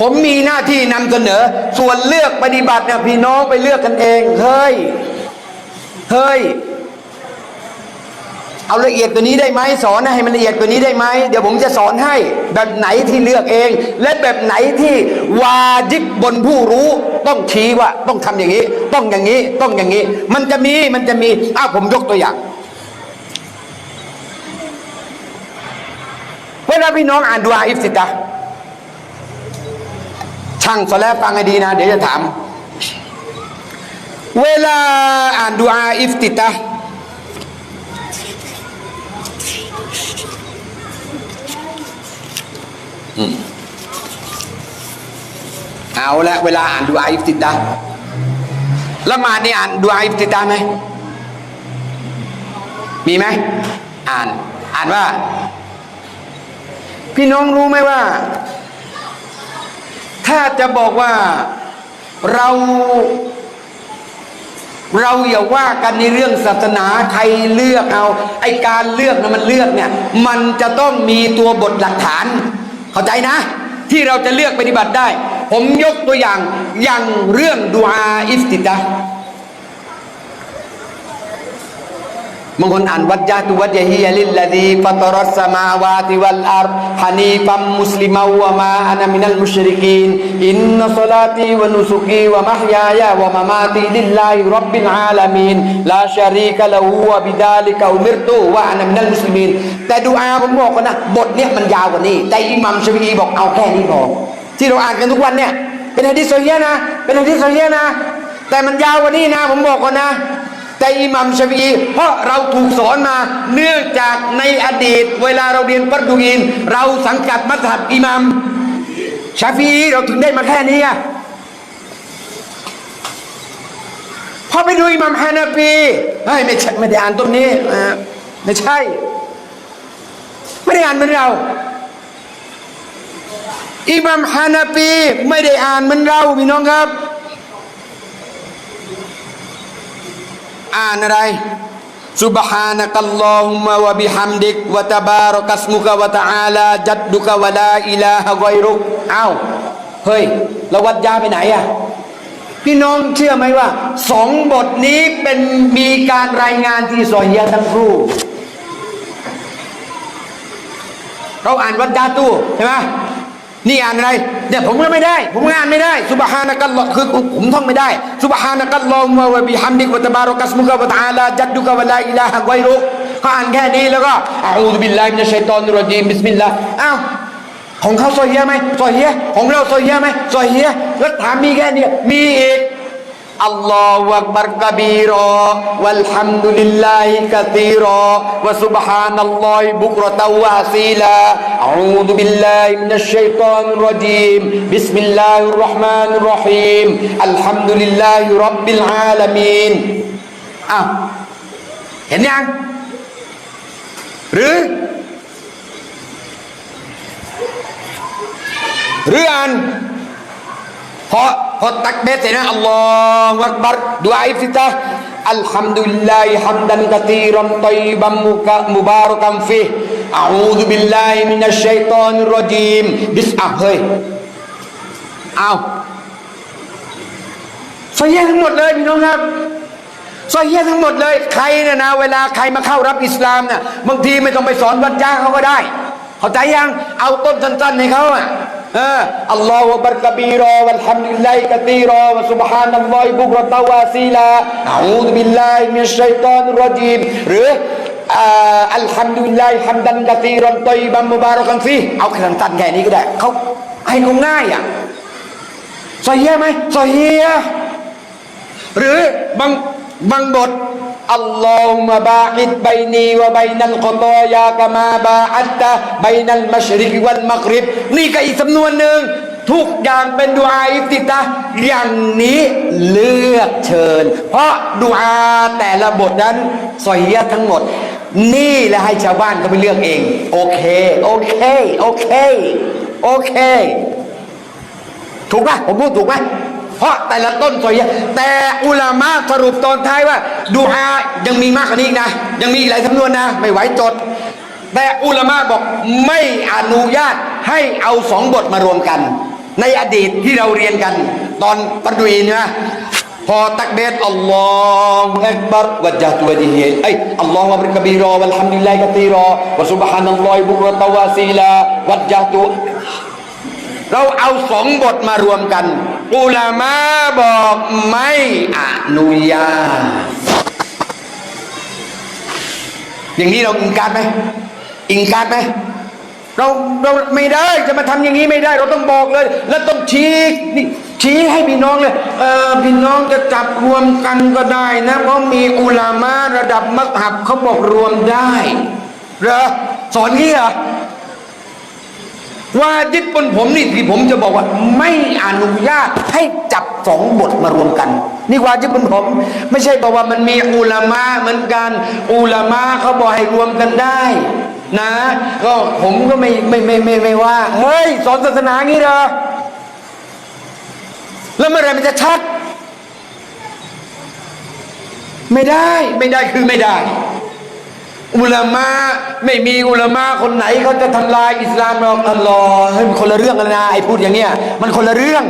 ผมมีหน้าที่นำเสนอ ส่วนเลือกปฏิบัติเนี่ยพี่น้องไปเลือกกันเองเฮ้ยเฮ้ยเอาละเอียดกว่านี้ได้ไหมสอนให้มันละเอียดกว่านี้ได้ไหมเดี๋ยวผมจะสอนให้ แบบไหนที่เลือกเอง และแบบไหนที่วาจิบบนผู้รู้ ต้องชี้ว่าต้องทำอย่างนี้ ต้องอย่างนี้ ต้องอย่างนี้ มันจะมีมันจะมีอ้าวผมยกตัวอย่างเวลาพี่น้องอ่านดูอาอิฟติตะห์ ช่างสแลฟังให้ดีนะ เดี๋ยวจะถาม เวลาอ่านดูอาอิฟติตะเอาละเวลาอ่านดูอาอิฟติดาละหมาดนี่อ่านดูอาอิฟติดาไหมมีไหมอ่าน อ่านว่า พี่น้องรู้ไหมว่า ถ้าจะบอกว่าเราเราอย่าว่ากันในเรื่องศาสนาใครเลือกเอา ไอการเลือกนะมันเลือกเนี่ย มันจะต้องมีตัวบทหลักฐาน เข้าใจนะ ที่เราจะเลือกปฏิบัติได้ ผมยกตัวอย่างอย่างเรื่องดูอาอิฟติดะห์ บางคนอ่านวัจจาตุวัจฮียลิลลดีฟัตรัสสมาวาติวัลอาร์ฮานีฟัมมุสลิมาวะมาอานามินัลมุชริกีนอินนัศลาตีวะนุสุกีวะมะฮยายาวะมะมาติลิลลาฮิรับบิลอาลามีนลาชารีกะละฮูวะบิดาลิกะอุมิรตุวะอานามินัลมุสลิมีนแต่ดูอาผมบอกกันนะบทเนี้ยมันยาวกว่านี้ แต่อิหมัมชาฟีอีบอกเอาแค่นี้พอที่เราอ่านกันทุกวันเนี่ยเป็นฮะดิษโซเฮียนะเป็นฮะดิษโซเฮียนะ แต่มันยาวกว่านี้นะ ผมบอกก่อนนะ แต่อิหมัมชาฟีเพราะเราถูกสอนมาเนื่องจากในอดีต เวลาเราเรียนปัรดุอินเราสังกัดมัธยับอิหมัมชาฟีเราถึงได้มาแค่นี้อะพอไปดูอิหมัมฮานาฟีไม่ใช่ไม่ได้อ่านต้นนี้อ่าไม่ใช่ ไม่ได้อ่านเหมือนเราอิหมัมฮานาฟีไม่ได้อ่านเหมือนเราพี่น้องครับ อ่านอะไร سبحانك اللهم وبحمدك وتبارك اسمك وتعالى جدك ولا إله غيرك อ้าวเฮ้ยแล้ววัดยาไปไหนอะพี่น้องเชื่อไหมว่าสองบทนี้เป็นมีการรายงานที่ซอฮียะห์ทั้งคู่ เราอ่านวัดยาตู้ใช่ไหม นี่อ่านอะไรเนี่ยผมก็ไม่ได้ ผมงานไม่ได้สุบฮานะกัลลอคือผมท่องไม่ได้สุบฮานะกัลลอฮุมะวะบิฮัมดิกวะตะบารักัสมุกะวะตะอาลาจัดดุกะวะลาอิลาฮะกอยรุเขาอ่านแค่นี้แล้วก็อะอูบิลลาฮิมินัชชัยตอนิรจีมบิสมิลลาห์อ้าวของเขาซอฮียไหมซอฮียของเราซอฮียไหมซอฮียแล้วถามมีแค่นี้มีอีก الله أكبر كبيرا والحمد لله كثيرا وسبحان الله بكرة وأصيلا أعوذ بالله من الشيطان الرجيم بسم الله الرحمن الرحيم الحمد لله رب العالمين أه هنا رو رو พอพอตักเบสเสร็จนะอัลลอฮฺอักบัรดูอาอิฟติตาอัลฮัมดุลิลลาฮิฮัมดันกะตีรันตัยบัมมุกะมุบารักัมฟิอะอูซุบิลลาฮิมินัชชัยฏอนรเราะญีมบิสอะเฮ้ยเอาซอยแยทั้งหมดเลยพี่น้องครับซอยแยทั้งหมดเลยใครเนี่ยนะเวลาใครมาเข้ารับอิสลามเนี่ยบางทีไม่ต้องไปสอนวัดจ้าเขาก็ได้ เข้าใจยังเอาต้นสั้นๆให้เขาอะ อัลลอฮฺบัรกบีรอวัลฮัมดุลิลลาฮิกะตีรอวะซุบฮานัลลอฮิบุกรตะวาซีลาอะอูซุบิลลาฮิมินชัยฏอนรอจีมหรืออัลฮัมดุลิลลาฮิฮัมดันกะตีรันตัยบัมมุบารักันฟีเอาแค่สั้นแค่นี้ก็ได้เขาให้เขาง่ายอะซอยเฮียไหมซอยเฮียหรือบางบางบท อัลลอฮุมะบาอิดบัยนีวะบัยนัลกอตอยากะมาบาอัตตะบัยนัลมัชริกวัลมักริบนี่ก็อีกสำนวนหนึ่งทุกอย่างเป็นดุอาอิฟติตะอย่างนี้เลือกเชิญ เพราะดุอาแต่ละบทนั้นซอยยะทั้งหมด นี่แหละให้ชาวบ้านเขาไปเลือกเอง โอเค โอเค โอเค โอเค ถูกป่ะผมพูดถูกไหม เพราะแต่ละต้นสวยแต่อุลามะสรุปตอนท้ายว่าดูอายังมีมากกว่านี้นะ ยังมีอีกหลายสำนวนนะ ไม่ไหวจด แต่อุลามะบอกไม่อนุญาตให้เอาสองบทมารวมกัน ในอดีตที่เราเรียนกัน ตอนปัดวีนะพอตักเบสอัลลอฮฺอักบัรวะจัตุวะจิฮิไออัลลอฮฺอับริกบีรอวัลฮัมดุลิลลาฮิกะตีรอวะซุบฮานัลลอฮิบุรตะวาซีลาวัจจัตุเราเอาสองบทมารวมกัน อุลามะบอกไม่อนุญาตอย่างนี้เราอิงการไหมอิงการไหมเราเราไม่ได้จะมาทำอย่างนี้ไม่ได้ เราต้องบอกเลย แล้วต้องชี้นี่ชี้ให้พี่น้องเลยเออพี่น้องจะจับรวมกันก็ได้นะเพราะมีอุลามะระดับมักหับเขาบอกรวมได้เหรอสอนงี้เหรอ ว่าจิตบนผมนี่ที่ผมจะบอกว่าไม่อนุญาตให้จับสองบทมารวมกัน นี่ว่าจิตบนผม ไม่ใช่บอกว่ามันมีอุลามะเหมือนกัน อุลามะเขาบอกให้รวมกันได้นะ ก็ผมก็ไม่ไม่ไม่ไม่ไม่ว่า เฮ้ย สอนศาสนางี้เหรอแล้วเมื่อไรมันจะชัด ไม่ได้ไม่ได้คือไม่ได้ อุลามะไม่มีอุลามะคนไหนเขาจะทำลายอิสลามหรอกอัลลอฮ์เฮ้ยมันคนละเรื่องกันนะไอ้พูดอย่างเนี้ยมันคนละเรื่อง